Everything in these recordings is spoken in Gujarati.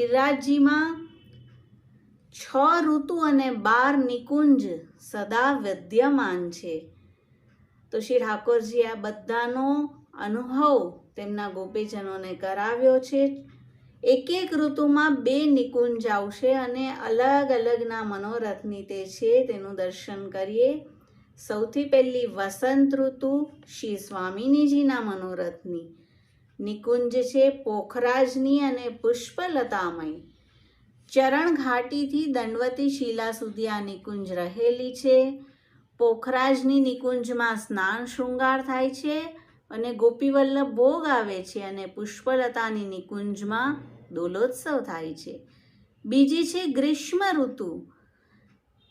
ગિરિરાજજીમાં છ ઋતુ અને બાર નિકુંજ સદા વિદ્યમાન છે. તો શ્રી ઠાકોરજી આ બધાનો અનુભવ તેમના ગોપીજનોને કરાવ્યો છે. એક એક ઋતુમાં બે નિકુંજ આવશે અને અલગ અલગના મનોરથની તે છે તેનું દર્શન કરીએ. સૌથી પહેલી વસંત ઋતુ શ્રી સ્વામિનીજીના મનોરથની. નિકુંજ છે પોખરાજની અને પુષ્પલતામય. ચરણ ઘાટીથી દંડવતી શિલા સુધી આ નિકુંજ રહેલી છે. પોખરાજની નિકુંજમાં સ્નાન શૃંગાર થાય છે અને ગોપીવલ્લભ ભોગ આવે છે અને પુષ્પલતાની નિકુંજમાં દોલોત્સવ થાય છે. બીજી છે ગ્રીષ્મ ઋતુ,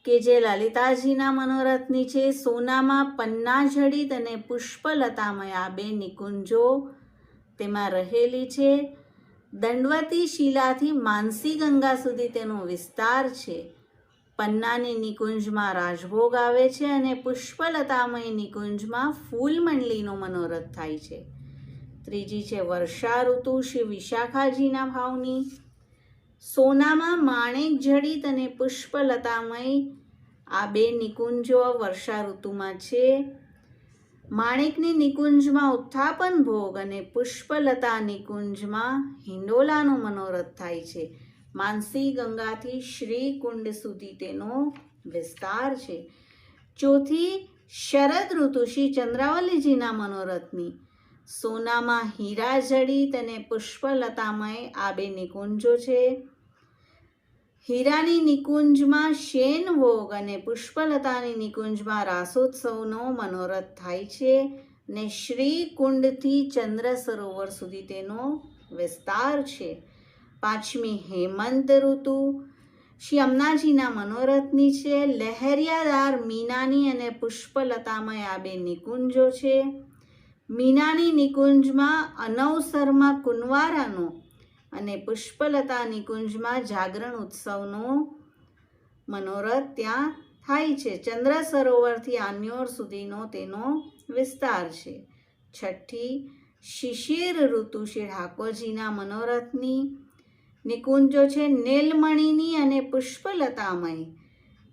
કે જે લલિતાજીના મનોરથની છે. સોનામાં પન્ના જડિત અને પુષ્પલતામય આ બે નિકુંજો તેમાં રહેલી છે. દંડવતી શિલાથી માનસી ગંગા સુધી તેનો વિસ્તાર છે. પન્નાની નિકુંજમાં રાજભોગ આવે છે અને પુષ્પલતામય નિકુંજમાં ફૂલમંડલીનો મનોરથ થાય છે. ત્રીજી છે વર્ષા ઋતુ શ્રી વિશાખાજીના ભાવની. સોનામાં માણેક જડિત અને પુષ્પલતામય આ બે નિકુંજો વર્ષા ઋતુમાં છે. માણેકની નિકુંજમાં ઉત્થાપન ભોગ અને પુષ્પલતા નિકુંજમાં હિંડોલાનો મનોરથ થાય છે. માનસી ગંગાથી શ્રી કુંડ સુધી તેનો વિસ્તાર છે. ચોથી શરદ ઋતુ શ્રી ચંદ્રાવલીજીના મનોરથની. સોનામાં હીરા જડિત અને પુષ્પલતામય આ બે નિકુંજો છે. હીરાની નિકુંજમાં શેન વોગ અને પુષ્પલતાની નિકુંજમાં રાસોત્સવનો મનોરથ થાય છે ને શ્રી કુંડથી ચંદ્ર સરોવર સુધી તેનો વિસ્તાર છે. પાંચમી હેમંત ઋતુ. શ્રી અમનાજીના મનોરથની છે. લહેરિયાદાર મીનાની અને પુષ્પલતામય આ બે નિકુંજો છે. મીનાની નિકુંજમાં અનવસરમાં કુંવારાનો અને પુષ્પલતા નિકુંજમાં જાગરણ ઉત્સવનો મનોરથ ત્યાં થાય છે. ચંદ્ર સરોવરથી આન્યોર સુધીનો તેનો વિસ્તાર છે. છઠ્ઠી, શિશિર ઋતુ શ્રી ઠાકોરજીના મનોરથની નિકુંજો છે. નીલમણીની અને પુષ્પલતામય.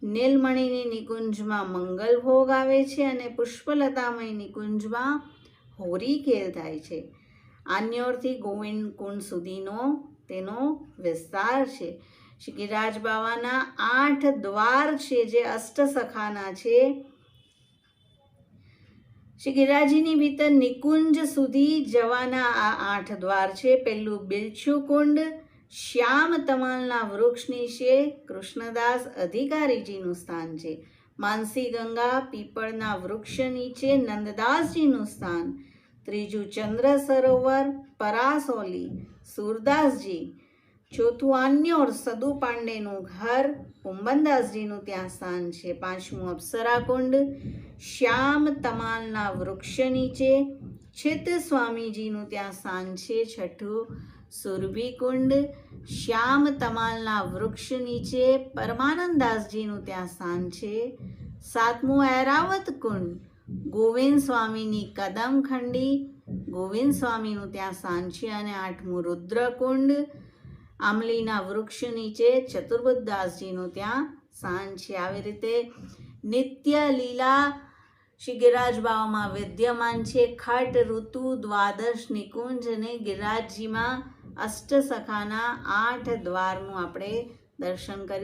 નીલમણીની નિકુંજમાં મંગલ ભોગ આવે છે અને પુષ્પલતામય નિકુંજમાં હોરી ખેલ થાય છે. આન્યોરથી ગોવિંદ સુધીનો તેનો વિસ્તાર છે. શ્રી ગિરિરાજ બાવાના આઠ દ્વાર છે જે અષ્ટસખાના છે. શ્રી ગિરાજીની ભીતર નિકુંજ સુધી જવાના આ આઠ દ્વાર છે. પહેલું બિલછુકુંડ શ્યામ તમાલના વૃક્ષની છે. કૃષ્ણદાસ અધિકારીજીનું સ્થાન છે. માનસી ગંગા પીપળના વૃક્ષ નીચે નંદદાસજીનું સ્થાન ત્રીજું ચંદ્ર સરોવર, પરાસોલી, સુરદાસજી. ચોથું આન્યોર સદુ પાંડેનું ઘર કુંબનદાસજીનું ત્યાં સ્થાન છે. પાંચમું અપ્સરાકુંડ, શ્યામ તમાલના વૃક્ષ નીચે છિત સ્વામીજીનું ત્યાં સ્થાન છે. છઠ્ઠું સુરભીકુંડ, શ્યામ તમાલના વૃક્ષ નીચે પરમાનંદાસજીનું ત્યાં સ્થાન છે. સાતમું ઐરાવત કુંડ ગોવિંદ સ્વામીની કદમખંડી ગોવિંદ સ્વામીનું ત્યાં સાંચી અને આઠમું રુદ્રકુંડ આમલીના વૃક્ષ નીચે ચતુર્બુદ્ધદાસજીનું ત્યાં છે આવી રીતે નિત્ય લીલા શ્રી બાવામાં વિદ્યમાન છે. ખટ, ઋતુ, દ્વાદશ, નિકુંજ અને ગિરિરાજજીમાં અષ્ટસખાના આઠ દ્વારનું આપણે દર્શન કરી